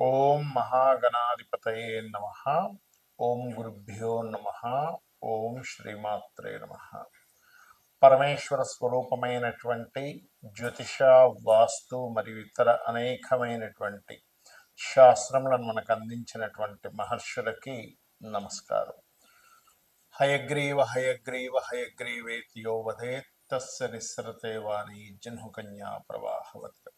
ఓం మహాగణాధిపతయే నమ. ఓం గురుభ్యో నమ. ఓం శ్రీమాత్రే నమ. పరమేశ్వర స్వరూపమైనటువంటి జ్యోతిష వాస్తు మరియు ఇతర అనేకమైనటువంటి శాస్త్రములను మనకు అందించినటువంటి మహర్షులకి నమస్కారం. హయగ్రీవ హయగ్రీవ హయగ్రీవేతియో వదేత్ తస్య నిస్సరతే వాణి జన్హుకన్యా ప్రవాహవత్.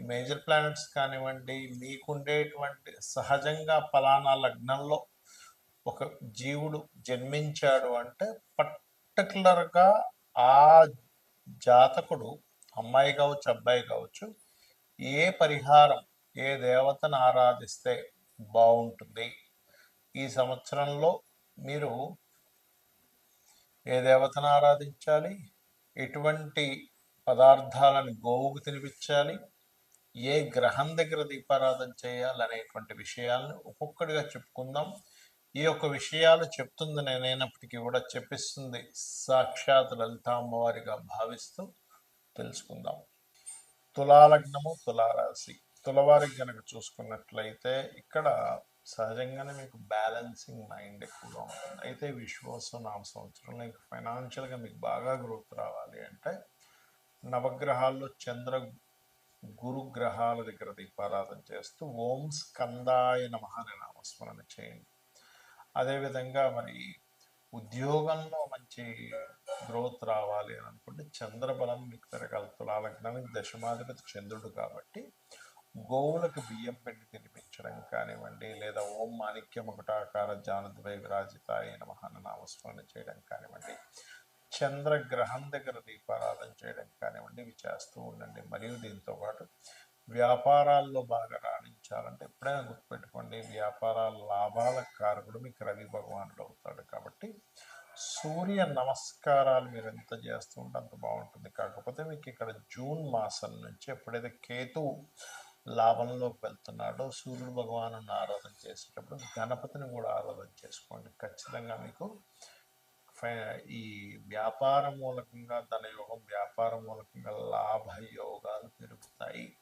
ఈ మేజర్ ప్లానెట్స్ కానివ్వండి మీకుండేటువంటి సహజంగా ఫలానా లగ్నంలో ఒక జీవుడు జన్మించాడు అంటే పర్టికులర్గా ఆ జాతకుడు అమ్మాయి కావచ్చు అబ్బాయి కావచ్చు ఏ పరిహారం ఏ దేవతను ఆరాధిస్తే బాగుంటుంది? ఈ సంవత్సరంలో మీరు ఏ దేవతను ఆరాధించాలి? ఎటువంటి పదార్థాలను గోవుకు తినిపించాలి? ఏ గ్రహం దగ్గర దీపారాధన చేయాలనేటువంటి విషయాలను ఒక్కొక్కటిగా చెప్పుకుందాం. ఈ యొక్క విషయాలు చెప్తుంది నేనైనప్పటికీ కూడా చెప్పిస్తుంది. సాక్షాత్ లలితామ్మవారిగా భావిస్తూ తెలుసుకుందాం. తులాలగ్నము తులారాశి. తులవారికి కనుక చూసుకున్నట్లయితే ఇక్కడ సహజంగానే మీకు బ్యాలెన్సింగ్ మైండ్ ఎక్కువగా ఉంటుంది. అయితే విశ్వాసం నామ సంవత్సరంలో ఫైనాన్షియల్గా మీకు బాగా గ్రోత్ రావాలి అంటే నవగ్రహాల్లో చంద్ర గురుగ్రహాల దగ్గర దీపారాధన చేస్తూ ఓం స్కందాయ నమ అని నామస్మరణ చేయండి. అదేవిధంగా మరి ఉద్యోగంలో మంచి గ్రోత్ రావాలి అని అనుకుంటే చంద్రబలం మీకు పెరగాలి. తులాలగ్నానికి దశమాధిపతి చంద్రుడు కాబట్టి గోవులకు బియ్యం పెట్టి తినిపించడం కానివ్వండి లేదా ఓం మాణిక్యం ఒకటాకార జానద్వై విరాజితాయ నమః అని నామస్మరణ చేయడం కానివ్వండి. చంద్రగ్రహం దగ్గర దీపారాధన చేయడం కానివ్వండి ఇవి చేస్తూ ఉండండి. మరియు దీంతో పాటు వ్యాపారాల్లో బాగా రాణించాలంటే ఎప్పుడైనా గుర్తుపెట్టుకోండి వ్యాపారాల లాభాల కారకుడు మీకు రవి భగవానుడు అవుతాడు కాబట్టి సూర్య నమస్కారాలు మీరు ఎంత చేస్తూ ఉంటే అంత బాగుంటుంది. కాకపోతే మీకు ఇక్కడ జూన్ మాసం నుంచి ఎప్పుడైతే కేతు లాభంలోకి వెళ్తున్నాడో సూర్యుడు భగవాను ఆరాధన చేసేటప్పుడు గణపతిని కూడా ఆరాధన చేసుకోండి. ఖచ్చితంగా మీకు ఈ వ్యాపార మూలకంగా ధనయోగం వ్యాపార మూలకంగా లాభ యోగాలు పెరుగుతాయి.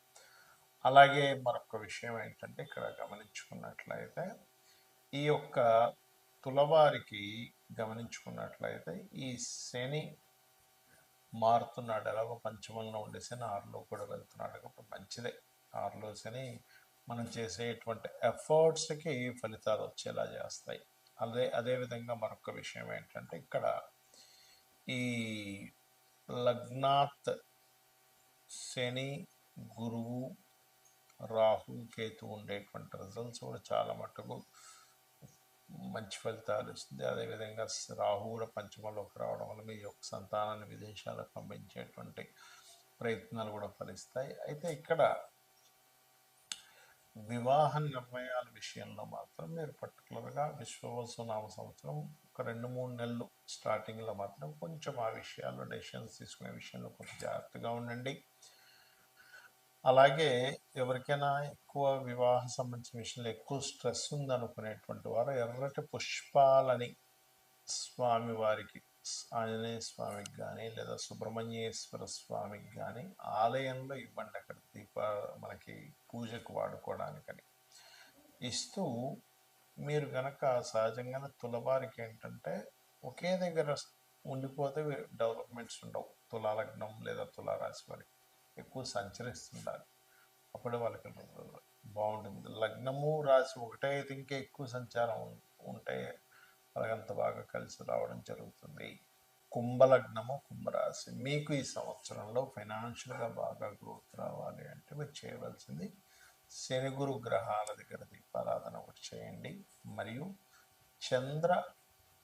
అలాగే మరొక విషయం ఏంటంటే ఇక్కడ గమనించుకున్నట్లయితే ఈ యొక్క తులవారికి గమనించుకున్నట్లయితే ఈ శని మారుతున్నాడు ఎలాగో పంచమంలో ఉండే శని ఆరులో కూడా వెళ్తున్నాడు. కాబట్టి మంచిదే. ఆరులో శని మనం చేసేటువంటి ఎఫర్ట్స్కి ఫలితాలు వచ్చేలా చేస్తాయి. అదే అదేవిధంగా మరొక విషయం ఏంటంటే ఇక్కడ ఈ లగ్నాత్ శని గురువు రాహు కేతు ఉండేటువంటి రిజల్ట్స్ కూడా చాలా మటుకు మంచి ఫలితాలు ఇస్తుంది. అదేవిధంగా స- రాహు కూడా పంచమలోకి రావడం వల్ల మీ యొక్క సంతానాన్ని విదేశాలకు పంపించేటువంటి ప్రయత్నాలు కూడా ఫలిస్తాయి. అయితే ఇక్కడ వివాహ నిర్ణయాల విషయంలో మాత్రం మీరు పర్టికులర్గా విశ్వవసు నామ సంవత్సరం ఒక రెండు మూడు నెలలు స్టార్టింగ్లో మాత్రం కొంచెం ఆ విషయాల్లో డెసిషన్స్ తీసుకునే విషయంలో కొంచెం జాగ్రత్తగా ఉండండి. అలాగే ఎవరికైనా ఎక్కువ వివాహ సంబంధించిన విషయంలో ఎక్కువ స్ట్రెస్ ఉందనుకునేటువంటి వారు ఎర్రటి పుష్పాలని స్వామి వారికి ఆంజనేయ స్వామికి కానీ లేదా సుబ్రహ్మణ్యేశ్వర స్వామికి కానీ ఆలయంలో ఇవ్వండి అక్కడ దీప మనకి పూజకు వాడుకోవడానికని. ఇస్తూ మీరు గనక సహజంగానే తులవారికి ఏంటంటే ఒకే దగ్గర ఉండిపోతే డెవలప్మెంట్స్ ఉండవు. తులాలగ్నం లేదా తులారాశి వారికి ఎక్కువ సంచరిస్తుండాలి అప్పుడే వాళ్ళకి బాగుంటుంది. లగ్నము రాశి ఒకటే అయితే ఇంకా ఎక్కువ సంచారం ఉంటే అలాగంత బాగా కలిసి రావడం జరుగుతుంది. కుంభలగ్నము కుంభరాశి. మీకు ఈ సంవత్సరంలో ఫైనాన్షియల్గా బాగా గ్రోత్ రావాలి అంటే మీరు చేయవలసింది శని గురు గ్రహాల దగ్గర దీపారాధన ఒకటి చేయండి. మరియు చంద్ర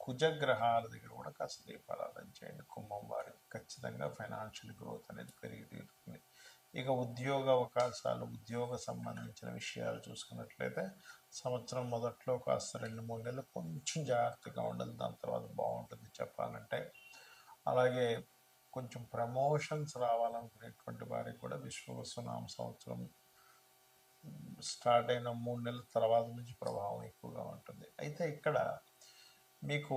కుజ గ్రహాల దగ్గర కూడా కాస్త దీపారాధన చేయండి. కుంభం వారికి ఖచ్చితంగా ఫైనాన్షియల్ గ్రోత్ అనేది పెరిగి తీరుతుంది. ఇక ఉద్యోగ అవకాశాలు ఉద్యోగ సంబంధించిన విషయాలు చూసుకున్నట్లయితే సంవత్సరం మొదట్లో కాస్త రెండు మూడు నెలలు కొంచెం జాగ్రత్తగా ఉండాలి. దాని తర్వాత బాగుంటుంది చెప్పాలంటే. అలాగే కొంచెం ప్రమోషన్స్ రావాలనుకునేటువంటి వారికి కూడా విశ్వవసునామ సంవత్సరం స్టార్ట్ అయిన మూడు నెలల తర్వాత నుంచి ప్రభావం ఎక్కువగా ఉంటుంది. అయితే ఇక్కడ మీకు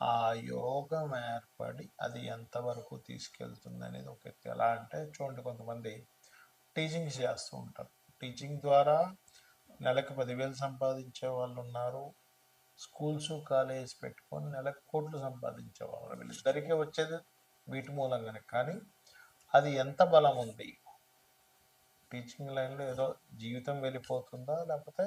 ఆ యోగం ఏర్పడి అది ఎంతవరకు తీసుకెళ్తుంది అనేది ఒక ఎత్తు. ఎలా అంటే చూడండి కొంతమంది టీచింగ్స్ చేస్తూ ఉంటారు. టీచింగ్ ద్వారా నెలకు పదివేలు సంపాదించే వాళ్ళు ఉన్నారు. స్కూల్స్ కాలేజ్ పెట్టుకొని నెలకు కోట్లు సంపాదించే వాళ్ళు వీళ్ళిద్దరికీ వచ్చేది వీటి మూలంగానే. కానీ అది ఎంత బలం ఉంది? టీచింగ్ లైన్లో ఏదో జీవితం వెళ్ళిపోతుందా? లేకపోతే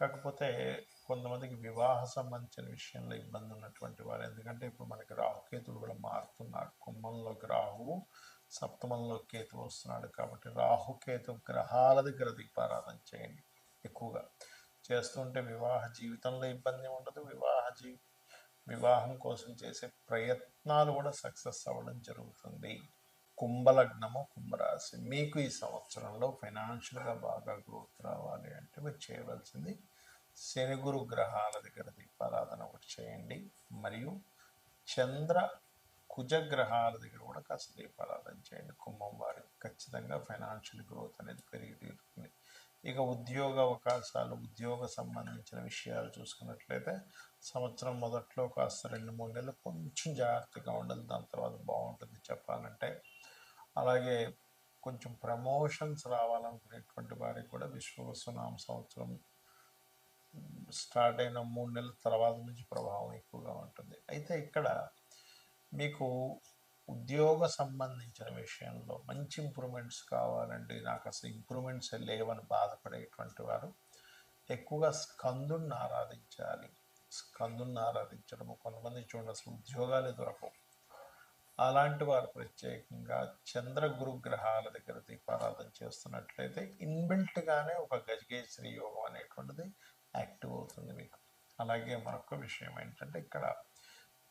కాకపోతే కొంతమందికి వివాహ సంబంధించిన విషయంలో ఇబ్బంది ఉన్నటువంటి వారు. ఎందుకంటే ఇప్పుడు మనకి రాహుకేతులు కూడా మారుతున్నారు. కుంభంలోకి రాహువు సప్తమంలో కేతు వస్తున్నాడు కాబట్టి రాహుకేతు గ్రహాల దగ్గర దీపారాధన చేయండి ఎక్కువగా. చేస్తుంటే వివాహ జీవితంలో ఇబ్బంది ఉండదు. వివాహ జీ వివాహం కోసం చేసే ప్రయత్నాలు కూడా సక్సెస్ అవ్వడం జరుగుతుంది. కుంభలగ్నము కుంభరాశి. మీకు ఈ సంవత్సరంలో ఫైనాన్షియల్గా బాగా గ్రోత్ రావాలి అంటే మీరు చేయవలసింది శని గురు గ్రహాల దగ్గర దీపారాధన ఒకటి చేయండి. మరియు చంద్ర కుజ గ్రహాల దగ్గర కూడా కాస్త దీపారాధన చేయండి. కుంభం వారికి ఖచ్చితంగా ఫైనాన్షియల్ గ్రోత్ అనేది పెరిగి తీరుతుంది. ఇక ఉద్యోగ అవకాశాలు ఉద్యోగ సంబంధించిన విషయాలు చూసుకున్నట్లయితే సంవత్సరం మొదట్లో కాస్త రెండు మూడు నెలలు కొంచెం జాగ్రత్తగా ఉండాలి. దాని తర్వాత అలాగే కొంచెం ప్రమోషన్స్ రావాలనుకునేటువంటి వారికి కూడా విశ్వవసునామ సంవత్సరం స్టార్ట్ అయిన మూడు నెలల తర్వాత నుంచి ప్రభావం ఎక్కువగా ఉంటుంది. అయితే ఇక్కడ మీకు ఉద్యోగ సంబంధించిన విషయంలో మంచి ఇంప్రూవ్మెంట్స్ కావాలండి నాకు అసలు ఇంప్రూవ్మెంట్స్ లేవని బాధపడేటువంటి వారు ఎక్కువగా స్కందుని ఆరాధించాలి. స్కందుని ఆరాధించడం కొంతమంది చూడండి అసలు ఉద్యోగాలే దొరకవు. అలాంటి వారు ప్రత్యేకంగా చంద్ర గురుగ్రహాల దగ్గర దీపారాధన చేస్తున్నట్లయితే ఇన్బిల్ట్గానే ఒక గజగేశ్వరి యోగం అనేటువంటిది యాక్టివ్ అవుతుంది మీకు. అలాగే మరొక విషయం ఏంటంటే ఇక్కడ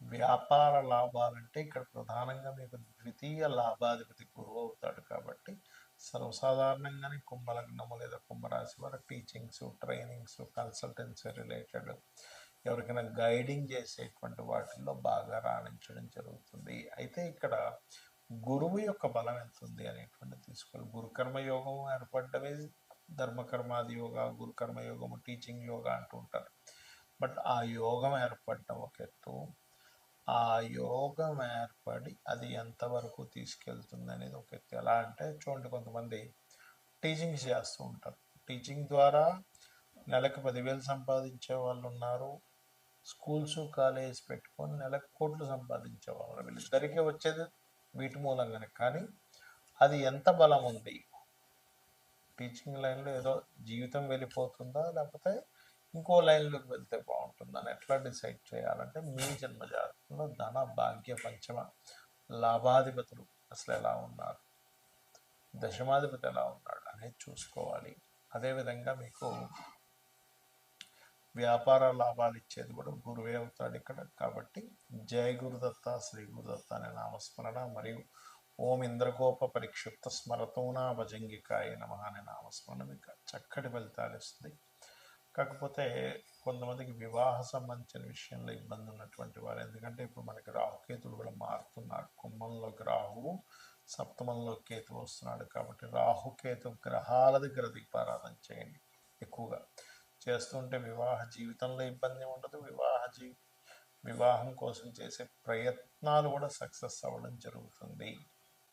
వ్యాపార లాభాలంటే ఇక్కడ ప్రధానంగా మీకు ద్వితీయ లాభాధిపతి గురువు అవుతాడు కాబట్టి సర్వసాధారణంగానే కుంభలగ్నము లేదా కుంభరాశి వారు టీచింగ్స్ ట్రైనింగ్స్ కన్సల్టెన్సీ రిలేటెడ్ ఎవరికైనా గైడింగ్ చేసేటువంటి వాటిల్లో బాగా రాణించడం జరుగుతుంది. అయితే ఇక్కడ గురువు యొక్క బలం ఎంత ఉంది అనేటువంటి తీసుకోవాలి. గురుకర్మ యోగం ఏర్పడ్డమే ధర్మకర్మాది యోగా గురుకర్మ యోగము టీచింగ్ యోగా అంటూ ఉంటారు. బట్ ఆ యోగం ఏర్పడడం ఒక ఎత్తు. ఆ యోగం ఏర్పడి అది ఎంతవరకు తీసుకెళ్తుంది అనేది ఒక ఎత్తు. ఎలా అంటే చూడండి కొంతమంది టీచింగ్స్ చేస్తూ ఉంటారు. టీచింగ్ ద్వారా నెలకు పదివేలు సంపాదించే వాళ్ళు ఉన్నారు. స్కూల్స్ కాలేజెస్ పెట్టుకొని నెలకు కోట్లు సంపాదించే వాళ్ళు వీళ్ళిద్దరికీ వచ్చేది వీటి మూలంగానే. కానీ అది ఎంత బలం ఉంది? టీచింగ్ లైన్లో ఏదో జీవితం వెళ్ళిపోతుందా? లేకపోతే ఇంకో లైన్లోకి వెళ్తే బాగుంటుందని ఎట్లా డిసైడ్ చేయాలంటే మీ జన్మ జాతకంలో ధన భాగ్య పంచమ లాభాధిపతులు అసలు ఎలా ఉన్నారు? దశమాధిపతి ఎలా ఉన్నాడు అనేది చూసుకోవాలి. అదేవిధంగా మీకు వ్యాపార లాభాలు ఇచ్చేది కూడా గురువే అవుతాడు ఇక్కడ. కాబట్టి జయ గురుదత్త శ్రీ గురుదత్త అనే నామస్మరణ మరియు ఓం ఇంద్రగోప పరిక్షిప్త స్మరతోనా భజంగికాయ నమ అనే నామస్మరణ మీకు చక్కటి ఫలితాలు ఇస్తుంది. కాకపోతే కొంతమందికి వివాహ సంబంధించిన విషయంలో ఇబ్బంది ఉన్నటువంటి వారు ఎందుకంటే ఇప్పుడు మనకి రాహుకేతులు కూడా మారుతున్నారు. కుంభంలోకి రాహువు సప్తమంలో కేతు వస్తున్నాడు. కాబట్టి రాహుకేతు గ్రహాల దగ్గర దీపారాధన చేయండి ఎక్కువగా. చేస్తుంటే వివాహ జీవితంలో ఇబ్బంది ఉండదు. వివాహ జీ వివాహం కోసం చేసే ప్రయత్నాలు కూడా సక్సెస్ అవ్వడం జరుగుతుంది.